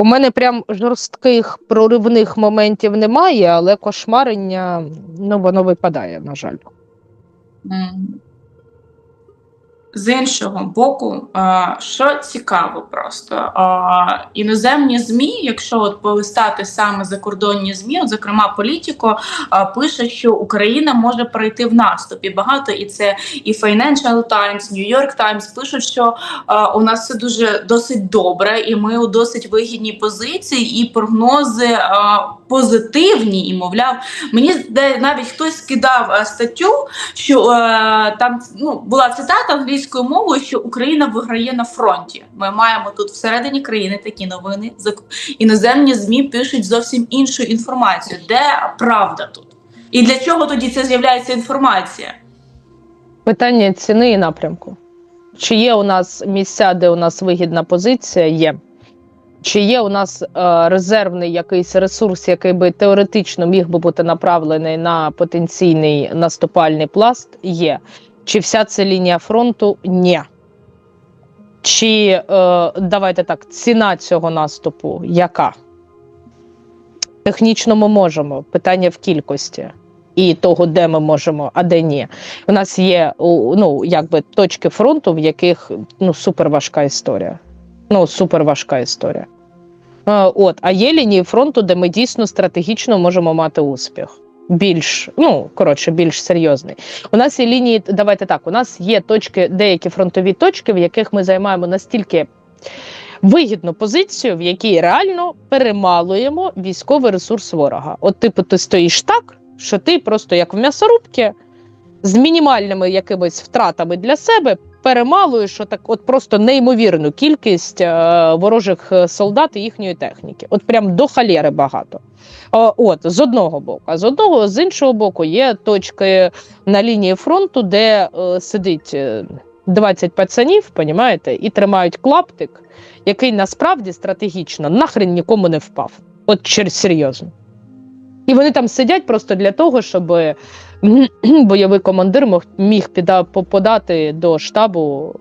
У мене прям жорстких проривних моментів немає, але кошмарення ну, воно випадає, на жаль. З іншого боку, що цікаво просто, іноземні ЗМІ, якщо от полистати саме закордонні ЗМІ, от, зокрема політико, пише, що Україна може перейти в наступ. І багато і це і Financial Times, New York Times пишуть, що у нас все дуже досить добре, і ми у досить вигідній позиції, і прогнози позитивні. І мовляв, мені де навіть хтось скидав статтю, що е, там ну була цитата англійською мовою, що Україна виграє на фронті. Ми маємо тут всередині країни такі новини. Іноземні змі пишуть зовсім іншу інформацію. Де правда тут? І для чого тоді це з'являється інформація? Питання ціни і напрямку. Чи є у нас місця, де у нас вигідна позиція? Є. Чи є у нас е, резервний якийсь ресурс, який би теоретично міг би бути направлений на потенційний наступальний пласт? Є. Чи вся ця лінія фронту? Ні. Чи е, давайте так, ціна цього наступу яка? Технічно ми можемо. Питання в кількості і того, де ми можемо, а де ні. У нас є ну, якби точки фронту, в яких ну, супер важка історія. Ну, супер важка історія. От, а є лінії фронту, де ми дійсно стратегічно можемо мати успіх. Більш, ну коротше, більш серйозний. У нас є лінії, давайте так. У нас є точки, деякі фронтові точки, в яких ми займаємо настільки вигідну позицію, в якій реально перемалуємо військовий ресурс ворога. От, типу, ти стоїш так, що ти просто як в м'ясорубці з мінімальними якимись втратами для себе перемалуєш отак, от просто неймовірну кількість е, ворожих е, солдат і їхньої техніки. От прям до халєри багато. О, от з одного боку, а з одного з іншого боку є точки на лінії фронту, де е, сидить е, 20 пацанів, понімаєте, і тримають клаптик, який насправді стратегічно нахрен нікому не впав. От через серйозно. І вони там сидять просто для того, щоб бойовий командир мог, міг подати до штабу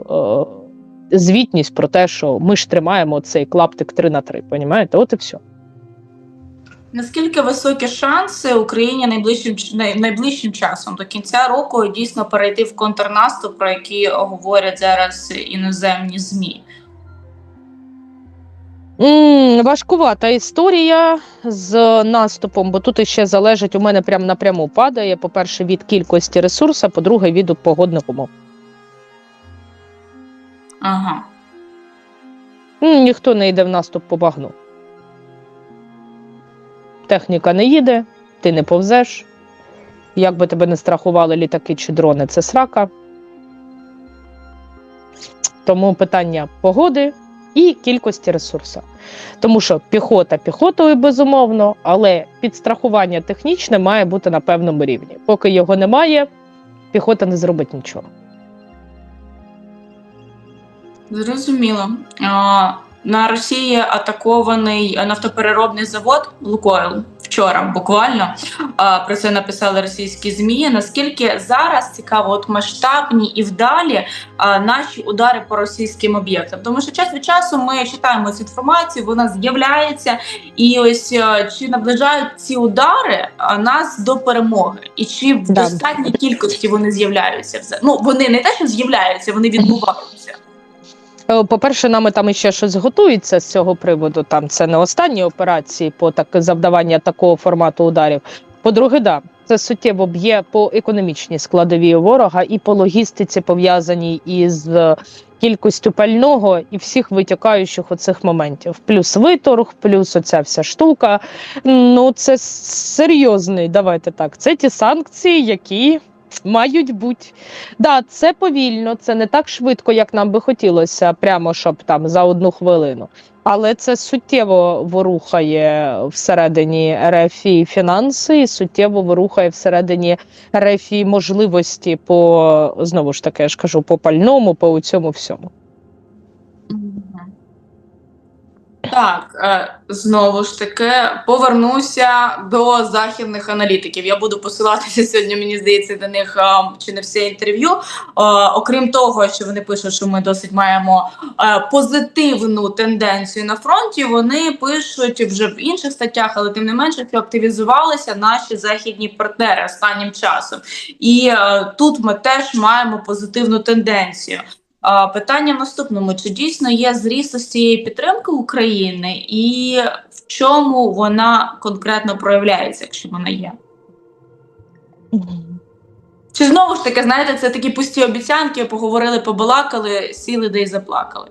е, звітність про те, що ми ж тримаємо цей клаптик 3 на 3, понімаєте? От і все. Наскільки високі шанси Україні найближчим найближчим часом до кінця року дійсно перейти в контрнаступ, про який говорять зараз іноземні змі? Важкувата історія з наступом, бо тут іще залежить у мене прям напряму падає. По-перше, від кількості ресурсу, по-друге, від погодних умов. Ага. Ніхто не йде в наступ по багну. Техніка не їде, ти не повзеш. Як би тебе не страхували літаки чи дрони, це срака. Тому питання погоди і кількості ресурсу. Тому що піхота піхотою, безумовно, але підстрахування технічне має бути на певному рівні. Поки його немає, піхота не зробить нічого. Зрозуміло. А, на Росії атакований нафтопереробний завод Лукойл вчора, буквально про це написали російські змі. Наскільки зараз цікаво, от масштабні і вдалі наші удари по російським об'єктам? Тому що час від часу ми читаємо цю інформацію, вона з'являється, і ось чи наближають ці удари нас до перемоги, і чи в Да. достатній кількості вони з'являються? Ну вони не те, що з'являються, вони відбуваються. Е, По-перше, нами там іще щось готується з цього приводу. Там це не останні операції по так завдавання такого формату ударів. По-друге, да, це суттєво б'є по економічній складовій ворога і по логістиці, пов'язаній із е, кількістю пального і всіх витікаючих оцих моментів. Плюс виторг, плюс оця вся штука. Ну це серйозний. Давайте так. Це ті санкції, які. Мають бути. Да, це повільно, це не так швидко, як нам би хотілося, прямо щоб там за одну хвилину. Але це суттєво ворухає всередині РФІ фінанси, і суттєво ворухає всередині РФІ можливості по знову ж таки, я ж кажу, по пальному, по цьому всьому. Так, е, знову ж таки, повернуся до західних аналітиків. Я буду посилатися сьогодні, мені здається, до них е, чи не все інтерв'ю. Е, Окрім того, що вони пишуть, що ми досить маємо позитивну тенденцію на фронті. Вони пишуть вже в інших статтях, але тим не менше, що активізувалися наші західні партнери останнім часом. І тут ми теж маємо позитивну тенденцію. Питання в наступному: чи дійсно є зріст ось цієї підтримки України, і в чому вона конкретно проявляється, якщо вона є? Чи знову ж таки, знаєте, це такі пусті обіцянки, поговорили, побалакали, сіли де й заплакали?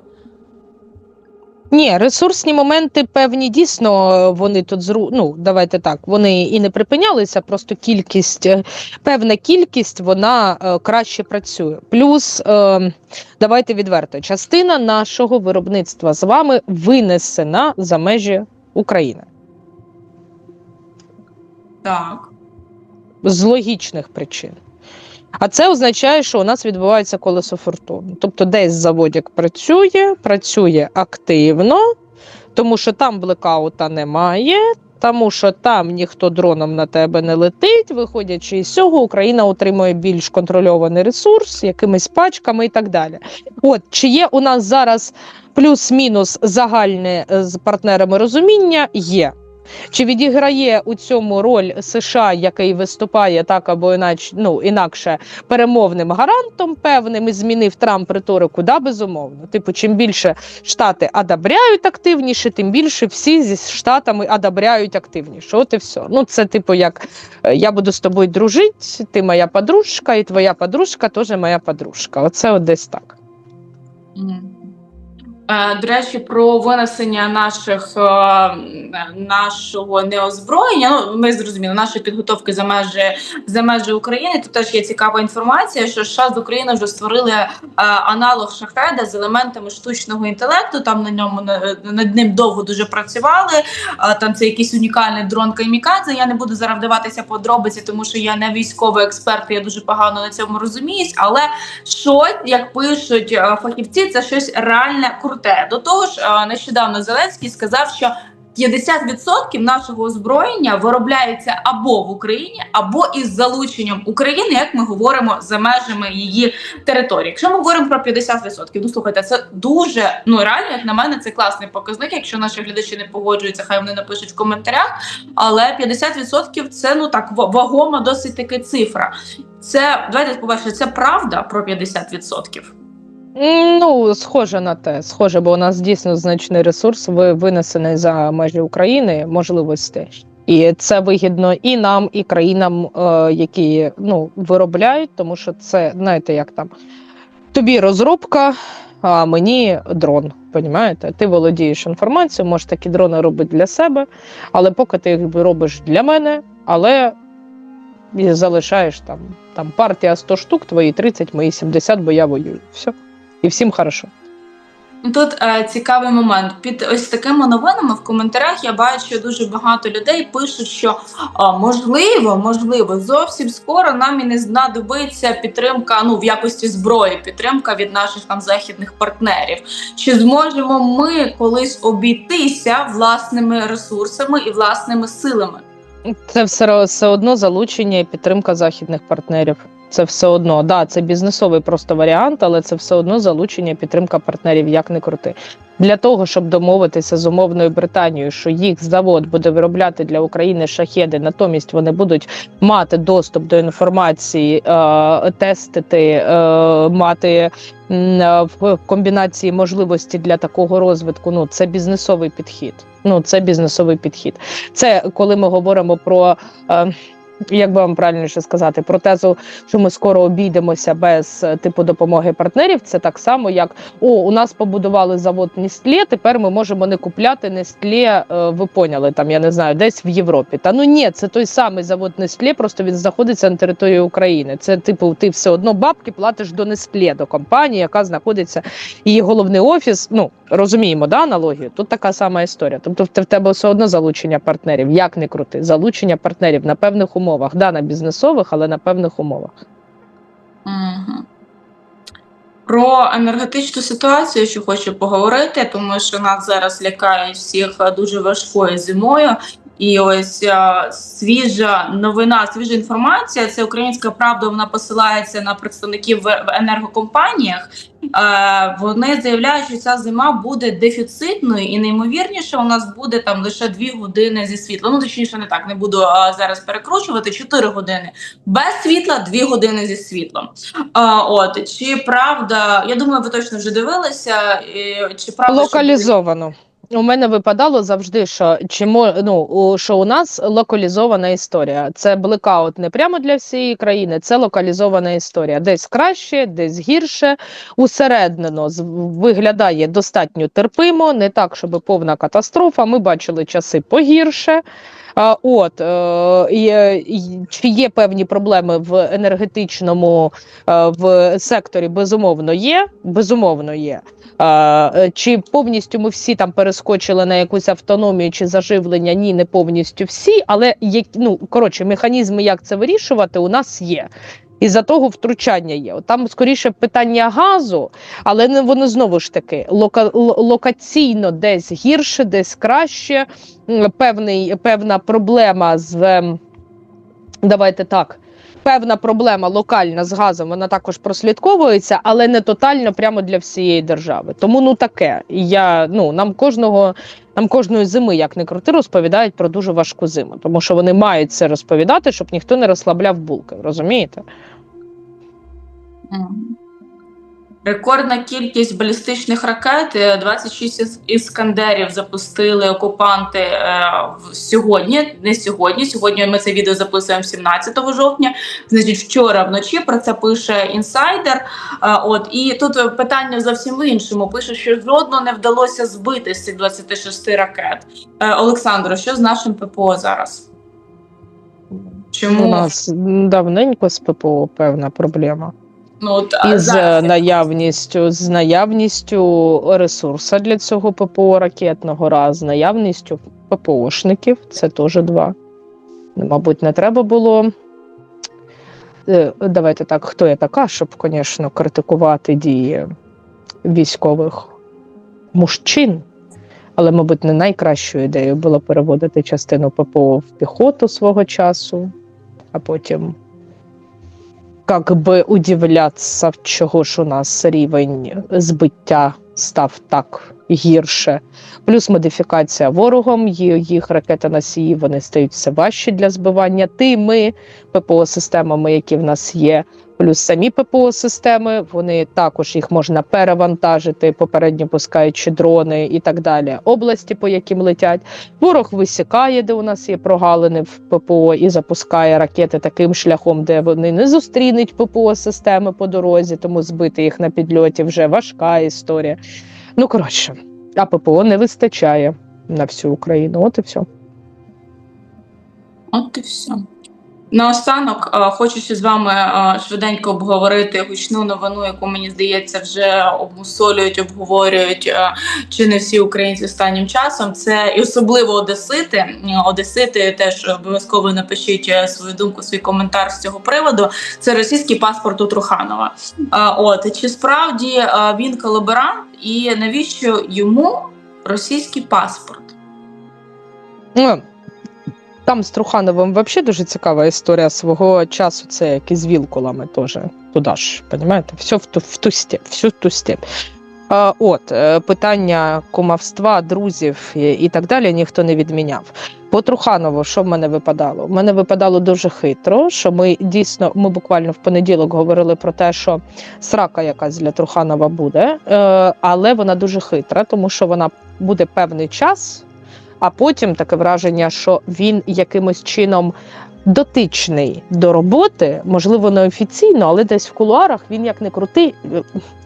Ні, ресурсні моменти певні дійсно вони тут зру... ну, давайте так, вони і не припинялися, просто кількість, е, певна кількість вона е, краще працює. Плюс, е, давайте відверто, частина нашого виробництва з вами винесена за межі України Так. з логічних причин. А це означає, що у нас відбувається колесо фортуни. Тобто, десь заводик працює, працює активно, тому що там блекаута немає, тому що там ніхто дроном на тебе не летить. Виходячи із цього, Україна отримує більш контрольований ресурс, якимись пачками і так далі. От чи є у нас зараз плюс-мінус загальне е, з партнерами розуміння? Є. Чи відіграє у цьому роль США, який виступає так або іначе, ну інакше перемовним гарантом певним і змінив Трамп риторику? Да, безумовно. Типу, чим більше штати адабряють активніше, тим більше всі зі штатами адабряють активніше. От і все. Ну це типу, як е, я буду з тобою дружити, ти моя подружка, і твоя подружка теж моя подружка. Оце от десь так. Мгм. Е, До речі, про винесення наших е, нашого неозброєння. Ну ми зрозуміли, нашої підготовки за межі за межі України. Тут теж є цікава інформація, що США з України вже створили е, аналог шахеда з елементами штучного інтелекту. Там на ньому на- над ним довго дуже працювали. Там це якийсь унікальний дрон Камікадзе. Я не буду зараз вдаватися подробиці, тому що я не військовий експерт. Я дуже погано на цьому розуміюсь. Але що, як пишуть фахівці, це щось реальне круте. До того ж, е, нещодавно Зеленський сказав, що 50% нашого озброєння виробляється або в Україні, або із залученням України, як ми говоримо за межами її території. Якщо ми говоримо про 50%, ну слухайте, це дуже ну реально, як на мене, це класний показник. Якщо наші глядачі не погоджуються, хай вони напишуть в коментарях. Але 50% це ну так ва- вагома, досить таки цифра. Це давайте по-перше, це правда про 50%. Ну, схоже на те, схоже, бо у нас дійсно значний ресурс ви- винесений за межі України, можливості. І це вигідно і нам, і країнам, е, які ну, виробляють, тому що це, знаєте, як там тобі розробка, а мені дрон. Понімаєте? Ти володієш інформацією, можеш такі дрони робити для себе, але поки ти їх робиш для мене, але залишаєш там, там партія 100 штук, твої 30, мої 70, бо я воюю. Все. І всім хорошо. Тут е, цікавий момент. Під ось такими новинами в коментарях я бачу дуже багато людей пишуть, що е, можливо, можливо, зовсім скоро нам і не знадобиться підтримка ну в якості зброї, підтримка від наших там західних партнерів. Чи зможемо ми колись обійтися власними ресурсами і власними силами? Це все, все одно залучення і підтримка західних партнерів. Це все одно, да, це бізнесовий просто варіант, але це все одно залучення підтримка партнерів, як не крути. Для того, щоб домовитися з умовною Британією, що їх завод буде виробляти для України шахеди, натомість вони будуть мати доступ до інформації, е, тестити, е, мати е, в комбінації можливості для такого розвитку. Ну це бізнесовий підхід. Ну це бізнесовий підхід. Це коли ми говоримо про. Е, як би вам правильніше сказати, про тезу, що ми скоро обійдемося без е, типу допомоги партнерів. Це так само, як о, у нас побудували завод Нестле, тепер ми можемо не купляти Нестле, е, ви поняли, там я не знаю, десь в Європі. Та ну ні, це той самий завод Нестле, просто він знаходиться на території України. Це типу, ти все одно бабки платиш до Нестле, до компанії, яка знаходиться її головний офіс. Ну розуміємо, да, аналогію. Тут така сама історія. Тобто, в тебе все одно залучення партнерів, як не крути, залучення партнерів на певних умовах, да, на бізнесових, але на певних умовах. Про енергетичну ситуацію, що хочу поговорити, тому що нас зараз лякають всіх дуже важкою зимою. І ось е, свіжа новина, свіжа інформація. Це українська правда. Вона посилається на представників в енергокомпаніях. Е, вони заявляють, що ця зима буде дефіцитною, і неймовірніше у нас буде там лише дві години зі світла. Ну точніше, не так не буду е, зараз перекручувати. Чотири години без світла, дві години зі світлом. А, от чи правда, я думаю, ви точно вже дивилися. і Чи правда що Локалізовано. У мене випадало завжди, що чи мо, ну, що у нас локалізована історія. Це блекаут не прямо для всієї країни, це локалізована історія. Десь краще, десь гірше. Усереднено виглядає достатньо терпимо, не так, щоб повна катастрофа. Ми бачили часи погірше. От е, і- чи є певні проблеми в енергетичному е, в секторі? Безумовно, є. Безумовно, є. Е, Чи повністю ми всі там перескочили на якусь автономію чи заживлення? Ні, не повністю всі, але є, ну коротше, механізми, як це вирішувати, у нас є. І за того втручання є. От Там скоріше питання газу, але не воно знову ж таки лока, локаційно десь гірше, десь краще. Певний, певна проблема з давайте так. Певна проблема локальна з газом, вона також прослідковується, але не тотально прямо для всієї держави. Тому ну таке. Я ну нам кожного, нам кожної зими, як не крути, розповідають про дуже важку зиму, тому що вони мають це розповідати, щоб ніхто не розслабляв булки. Розумієте? Рекордна кількість балістичних ракет е, 26 іскандерів запустили окупанти е, сьогодні. Не сьогодні. Сьогодні ми це відео записуємо 17 жовтня. Значить, вчора вночі про це пише інсайдер. Е, от і тут е, питання зовсім в іншому. Пише, що жодно не вдалося збити з цих 26 ракет. Е, Олександро, що з нашим ППО зараз? Чому У нас давненько з ППО певна проблема. Ну от а І з зараз наявністю, з наявністю ресурсу для цього ППО ракетного, раз з наявністю ППОшників, це теж два. Ну, Мабуть, не треба було. Е, Давайте так, хто я така, щоб, звісно, критикувати дії військових мужчин. Але, мабуть, не найкращою ідеєю було переводити частину ППО в піхоту свого часу, а потім как би удивляться, чого ж у нас рівень збиття став так гірше. Плюс модифікація ворогом, їх ракети-носії вони стають все важчі для збивання тими ППО-системами, які в нас є. Плюс самі ППО-системи, вони також їх можна перевантажити, попередньо пускаючи дрони і так далі. Області, по яким летять. Ворог висікає, де у нас є прогалини в ППО, і запускає ракети таким шляхом, де вони не зустрінуть ППО системи по дорозі, тому збити їх на підльоті вже важка історія. Ну коротше, а ППО не вистачає на всю Україну. От і все. От і все. Наостанок е, хочу ще з вами е, швиденько обговорити гучну новину, яку мені здається вже обмусолюють, обговорюють е, чи не всі українці останнім часом. Це і особливо Одесити. Одесити теж обов'язково напишіть свою думку, свій коментар з цього приводу. Це російський паспорт у Труханова. От чи справді він колаборант, і навіщо йому російський паспорт? Ну, там з Трухановим взагалі дуже цікава історія свого часу. Це як і з Вілкулами теж. Туди ж, розумієте? Все в ту, в ту степ, всю ту степ. А, от, е, питання кумовства, друзів і, так далі ніхто не відміняв. По Труханову, що в мене випадало? В мене випадало дуже хитро, що ми дійсно, ми буквально в понеділок говорили про те, що срака якась для Труханова буде, е, але вона дуже хитра, тому що вона буде певний час, а потім таке враження, що він якимось чином дотичний до роботи, можливо, не офіційно, але десь в кулуарах він як не крутий.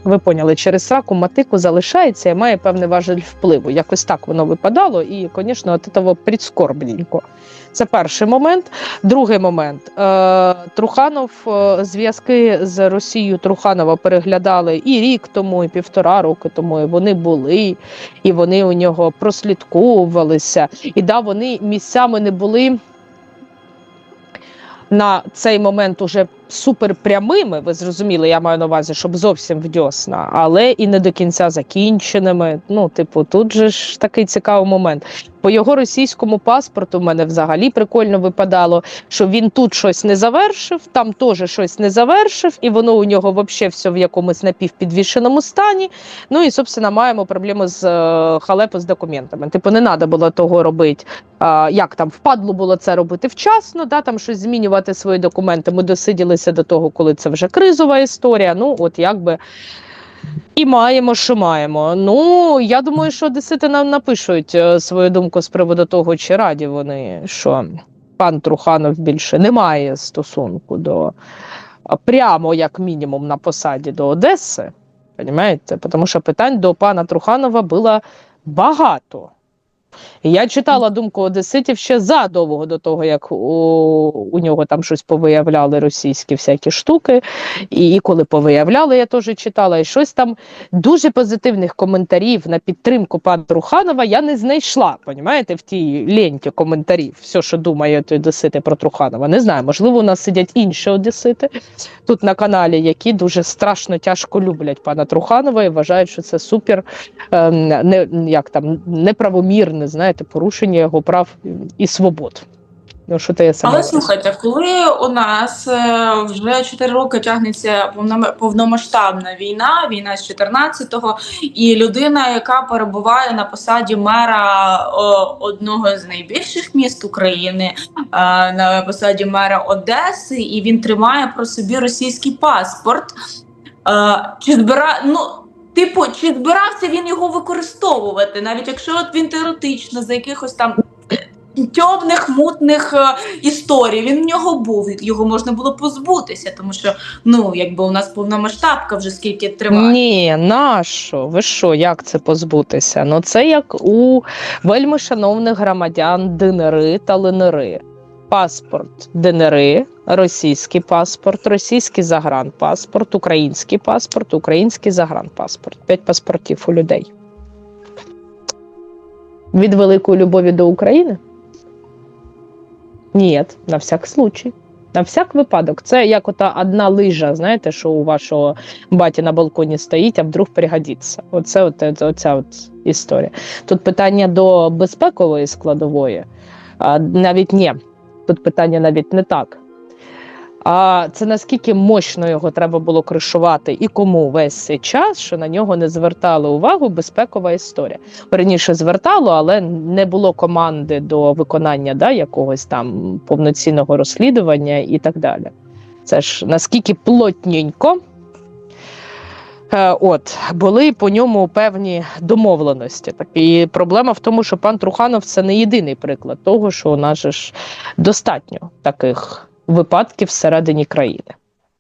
Ви поняли, через сраку матику залишається і має певний важель впливу. Якось так воно випадало, і, звісно, от того прискорбненько. Це перший момент. Другий момент. Е, Труханов е, зв'язки з Росією Труханова переглядали і рік тому, і півтора роки тому. І вони були, і вони у нього прослідковувалися. І да, вони місцями не були на цей момент уже супер прямими, ви зрозуміли, я маю на увазі, щоб зовсім в дьосна, але і не до кінця закінченими. Ну, типу, тут же ж такий цікавий момент. По його російському паспорту в мене взагалі прикольно випадало, що він тут щось не завершив, там теж щось не завершив, і воно у нього взагалі все в якомусь напівпідвішеному стані. Ну і, собственно, маємо проблему з е, халепу з документами. Типу, не треба було того робити. Як там впадло було це робити вчасно, да, там щось змінювати свої документи. Ми досиділися до того, коли це вже кризова історія. Ну, от якби. І маємо, що маємо. Ну, я думаю, що одесити нам напишуть е, свою думку з приводу того, чи раді вони, що пан Труханов більше не має стосунку до прямо, як мінімум, на посаді до Одеси. Понимаєте? Тому що питань до пана Труханова було багато. Я читала думку одеситів ще задовго до того, як у, у нього там щось повиявляли російські всякі штуки. І, і коли повиявляли, я теж читала, і щось там дуже позитивних коментарів на підтримку пана Труханова я не знайшла. Понімаєте, в тій ленті коментарів, все, що думають одесити про Труханова. Не знаю, можливо, у нас сидять інші одесити тут на каналі, які дуже страшно тяжко люблять пана Труханова і вважають, що це супер ем, не, як там, неправомірне, знаєте, порушення його прав і свобод. Ну, що те я сама. Але слухайте, коли у нас е, вже 4 роки тягнеться повномасштабна війна, війна з 14-го, і людина, яка перебуває на посаді мера одного з найбільших міст України, е, на посаді мера Одеси, і він тримає про собі російський паспорт. Е, Чи збира... ну, типу, чи збирався він його використовувати, навіть якщо от він теоретично за якихось там тьомних, мутних е, історій. Він в нього був, його можна було позбутися, тому що ну, якби у нас повномасштабка вже скільки триває. Ні, нащо? Ви що, як це позбутися? Ну це як у вельми шановних громадян ДНР та ЛНР. Паспорт ДНР, російський паспорт, російський загранпаспорт, український паспорт, український загранпаспорт. П'ять паспортів у людей. Від великої любові до України? Ні, на всяк случай. На всяк випадок. Це як ота одна лижа, знаєте, що у вашого баті на балконі стоїть, а вдруг пригодиться. Оце от, от, оця от історія. Тут питання до безпекової складової, а навіть ні. Тут питання навіть не так. А це наскільки мощно його треба було кришувати і кому весь цей час, що на нього не звертали увагу безпекова історія. Раніше звертало, але не було команди до виконання да, якогось там повноцінного розслідування і так далі. Це ж наскільки плотненько. Е, От були по ньому певні домовленості. Так і проблема в тому, що пан Труханов це не єдиний приклад того, що у нас ж достатньо таких випадків всередині країни.